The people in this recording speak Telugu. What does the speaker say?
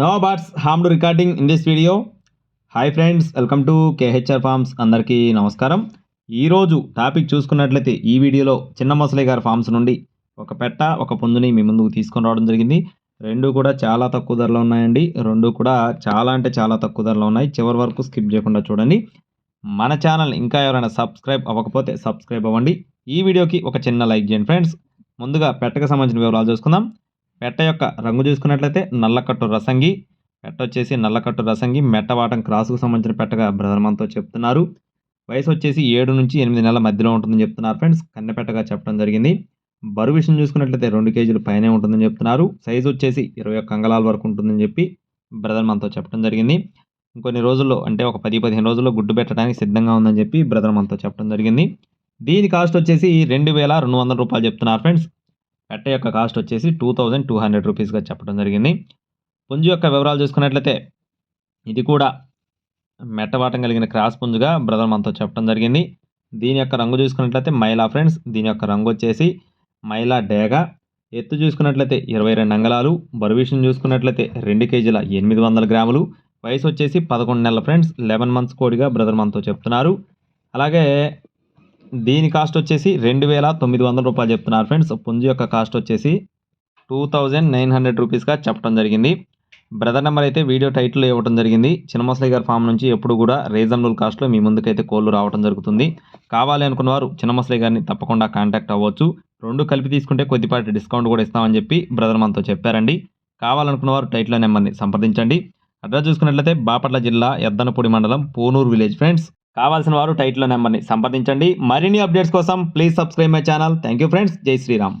No buts ham to recording in this video hi friends welcome to KHR farms అందరికీ నమస్కారం. ఈరోజు టాపిక్ చూసుకున్నట్లయితే ఈ వీడియోలో చిన్న మొసలి గారి ఫార్మ్స్ నుండి ఒక పెట్ట ఒక పుంజుని మీ ముందుకు తీసుకొని రావడం జరిగింది. రెండు కూడా చాలా తక్కువ ధరలో ఉన్నాయండి. రెండు కూడా చాలా అంటే చాలా తక్కువ ధరలో ఉన్నాయి. చివరి వరకు స్కిప్ చేయకుండా చూడండి. మన ఛానల్ ఇంకా ఎవరైనా సబ్స్క్రైబ్ అవ్వకపోతే సబ్స్క్రైబ్ అవ్వండి. ఈ వీడియోకి ఒక చిన్న లైక్ చేయండి ఫ్రెండ్స్. ముందుగా పెట్టకు సంబంధించిన వివరాలు చూసుకుందాం. పెట్ట యొక్క రంగు చూసుకున్నట్లయితే నల్లకట్టు రసంగి. పెట్ట వచ్చేసి నల్లకట్టు రసంగి. మెట్టవాటం క్రాసుకు సంబంధించిన పెట్టగా బ్రదర్ మనతో చెప్తున్నారు. వయసు వచ్చేసి ఏడు నుంచి ఎనిమిది నెలల మధ్యలో ఉంటుందని చెప్తున్నారు ఫ్రెండ్స్. కన్నెపెట్టగా చెప్పడం జరిగింది. బరువు విషయం చూసుకున్నట్లయితే రెండు కేజీలు పైనే ఉంటుందని చెప్తున్నారు. సైజు వచ్చేసి ఇరవై ఒక్క అంగళాల వరకు ఉంటుందని చెప్పి బ్రదర్ మనతో చెప్పడం జరిగింది. ఇంకొన్ని రోజుల్లో అంటే ఒక పది పదిహేను రోజుల్లో గుడ్డు పెట్టడానికి సిద్ధంగా ఉందని చెప్పి బ్రదర్ మనతో చెప్పడం జరిగింది. దీని కాస్ట్ వచ్చేసి రెండు వేల రెండు వందల రూపాయలు చెప్తున్నారు ఫ్రెండ్స్. అట్ట యొక్క కాస్ట్ వచ్చేసి టూ థౌజండ్ టూ హండ్రెడ్ రూపీస్గా చెప్పడం జరిగింది. పుంజు యొక్క వివరాలు చూసుకున్నట్లయితే ఇది కూడా మెట్టవాటం కలిగిన క్రాస్ పుంజుగా బ్రదర్ మనతో చెప్పడం జరిగింది. దీని యొక్క రంగు చూసుకున్నట్లయితే మైలా ఫ్రెండ్స్. దీని యొక్క రంగు వచ్చేసి మైలా డేగ. ఎత్తు చూసుకున్నట్లయితే ఇరవై రెండు అంగళాలు. బరువు చూసుకున్నట్లయితే రెండు కేజీల ఎనిమిది వందల గ్రాములు. వయసు వచ్చేసి పదకొండు నెలల ఫ్రెండ్స్. లెవెన్ మంత్స్ కోడిగా బ్రదర్ మనతో చెప్తున్నారు. అలాగే దీని కాస్ట్ వచ్చేసి రెండు వేల తొమ్మిది వందల రూపాయలు చెప్తున్నారు ఫ్రెండ్స్. పుంజు యొక్క కాస్ట్ వచ్చేసి టూ థౌజండ్ నైన్ హండ్రెడ్ రూపీస్గా చెప్పడం జరిగింది. బ్రదర్ నెంబర్ అయితే వీడియో టైటిల్లో ఇవ్వడం జరిగింది. చిన్నమసలి గారి ఫామ్ నుంచి ఎప్పుడు కూడా రీజనబుల్ కాస్ట్లో మీ ముందుకైతే కోళ్ళు రావడం జరుగుతుంది. కావాలి అనుకున్న వారు చిన్నమసలి గారిని తప్పకుండా కాంటాక్ట్ అవ్వచ్చు. రెండు కలిపి తీసుకుంటే కొద్దిపాటి డిస్కౌంట్ కూడా ఇస్తామని చెప్పి బ్రదర్ మనతో చెప్పారండి. కావాలనుకున్న వారు టైటిల్ నెంబర్ని సంప్రదించండి. అడ్రస్ చూసుకున్నట్లయితే బాపట్ల జిల్లా ఎద్దనపూడి మండలం పూనూరు విలేజ్ ఫ్రెండ్స్. కావాల్సిన వారు టైటిల్ నెంబర్ని సంప్రదించండి. మరిన్ని అప్డేట్స్ కోసం please subscribe my channel thank you friends జై శ్రీరామ్.